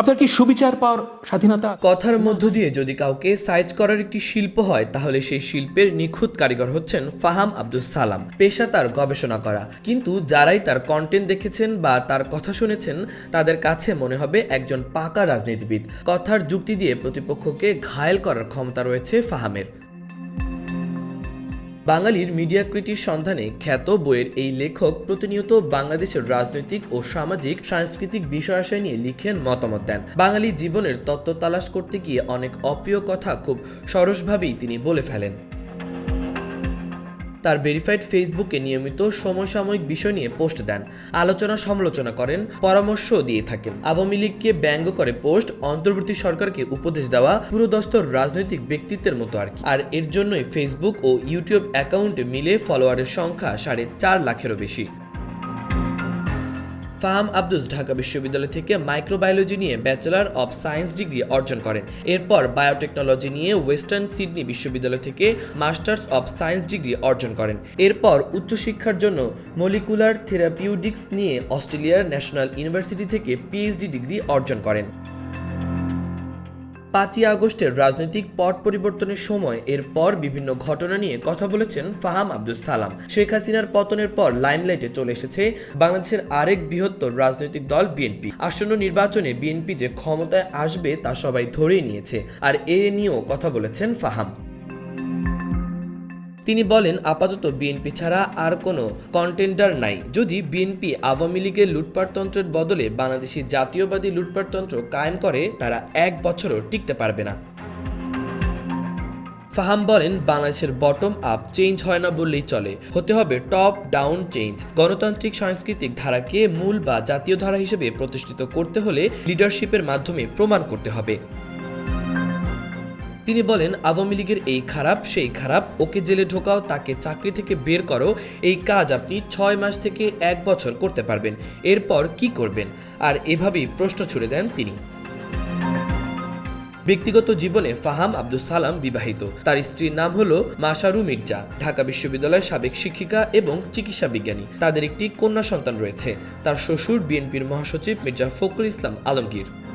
আপনার কি সুবিচার পাওয়ার স্বাধীনতা? কথার মধ্য দিয়ে যদি কাউকে সাইজ করার একটি শিল্প হয়, তাহলে সেই শিল্পের নিখুঁত কারিগর হচ্ছেন ফাহাম আব্দুল সালাম, পেশা তার গবেষণা করা। কিন্তু যারাই তার কন্টেন্ট দেখেছেন বা তার কথা শুনেছেন, তাদের কাছে মনে হবে একজন পাকা রাজনীতিবিদ। কথার যুক্তি দিয়ে প্রতিপক্ষকে ঘায়েল করার ক্ষমতা রয়েছে ফাহামের। বাঙালির মিডিয়াকৃতির সন্ধানে খ্যাত বইয়ের এই লেখক প্রতিনিয়ত বাংলাদেশের রাজনৈতিক ও সামাজিক, সাংস্কৃতিক বিষয়াশয় নিয়ে লিখেন মতামত দেন। বাঙালি জীবনের তত্ত্ব তালাশ করতে গিয়ে অনেক অপ্রিয় কথা খুব সরসভাবেই তিনি বলে ফেলেন। তার ভেরিফাইড ফেসবুকে নিয়মিত সমসাময়িক বিষয় নিয়ে পোস্ট দেন, আলোচনা সমালোচনা করেন, পরামর্শ দিয়ে থাকেন। আওয়ামী লীগকে ব্যঙ্গ করে পোস্ট, অন্তর্বর্তী সরকারকে উপদেশ দেওয়া পুরোদস্তর রাজনৈতিক ব্যক্তিত্বের মতো আর কি। আর এর জন্যই ফেসবুক ও ইউটিউব অ্যাকাউন্টে মিলে ফলোয়ারের সংখ্যা সাড়ে চার লাখেরও বেশি। ফাহাম আব্দুস ঢাকা বিশ্ববিদ্যালয় থেকে মাইক্রোবায়োলজি নিয়ে ব্যাচেলার অব সায়েন্স ডিগ্রি অর্জন করেন। এরপর বায়োটেকনোলজি নিয়ে ওয়েস্টার্ন সিডনি বিশ্ববিদ্যালয় থেকে মাস্টার্স অব সায়েন্স ডিগ্রি অর্জন করেন। এরপর উচ্চশিক্ষার জন্য মলিকুলার থেরাপিউটিক্স নিয়ে অস্ট্রেলিয়ার ন্যাশনাল ইউনিভার্সিটি থেকে পিএইচডি ডিগ্রি অর্জন করেন। পাঁচই আগস্টের রাজনৈতিক পট পরিবর্তনের সময় এরপর বিভিন্ন ঘটনা নিয়ে কথা বলেছেন ফাহাম আব্দুল সালাম। শেখ হাসিনার পতনের পর লাইমলাইটে চলে এসেছে বাংলাদেশের আরেক বৃহত্তর রাজনৈতিক দল বিএনপি। আসন্ন নির্বাচনে বিএনপি যে ক্ষমতায় আসবে তা সবাই ধরেই নিয়েছে। আর এ নিয়েও কথা বলেছেন ফাহাম। তিনি বলেন, আপাতত বিএনপি ছাড়া আর কোনো কন্টেন্ডার নাই। যদি বিএনপি আওয়ামী লীগের লুটপাটতন্ত্রের বদলে বাংলাদেশি জাতীয়বাদী লুটপাটতন্ত্র কায়েম করে, তারা এক বছরও টিকতে পারবে না। ফাহাম বলেন, বাংলাদেশের বটম আপ চেঞ্জ হয় না বললেই চলে। হতে হবে টপ ডাউন চেঞ্জ গণতান্ত্রিক সাংস্কৃতিক ধারাকে মূল বা জাতীয় ধারা হিসেবে প্রতিষ্ঠিত করতে হলে লিডারশিপের মাধ্যমে প্রমাণ করতে হবে। তিনি বলেন, আওয়ামী লীগের এই খারাপ, সেই খারাপ। ওকে জেলে ঢোকাও, তাকে চাকরি থেকে বের করো। এই কাজ আপনি ছয় মাস থেকে এক বছর করতে পারবেন। এরপর কি করবেন? আর এভাবেই প্রশ্ন ছুড়ে দেন তিনি। ব্যক্তিগত জীবনে ফাহাম আব্দুল সালাম বিবাহিত। তার স্ত্রীর নাম হলো মাসারু মির্জা। ঢাকা বিশ্ববিদ্যালয়ের সাবেক শিক্ষিকা এবং চিকিৎসা বিজ্ঞানী। তাদের একটি কন্যা সন্তান রয়েছে। তার শ্বশুর বিএনপির মহাসচিব মির্জা ফখরুল ইসলাম আলমগীর।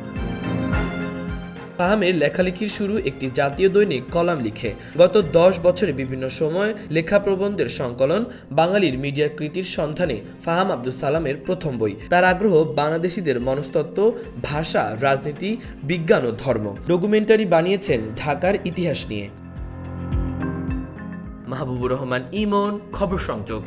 ফাহামের লেখালেখির শুরু একটি জাতীয় দৈনিক কলাম লিখে। গত দশ বছরে বিভিন্ন সময় লেখা প্রবন্ধের সংকলন বাঙালির মিডিয়া কৃতির সন্ধানে ফাহাম আব্দুল সালামের প্রথম বই। তার আগ্রহ বাংলাদেশিদের মনস্তত্ত্ব, ভাষা, রাজনীতি, বিজ্ঞান ও ধর্ম। ডকুমেন্টারি বানিয়েছেন ঢাকার ইতিহাস নিয়ে। মাহবুবুর রহমান, ইমন, খবর সংযোগ।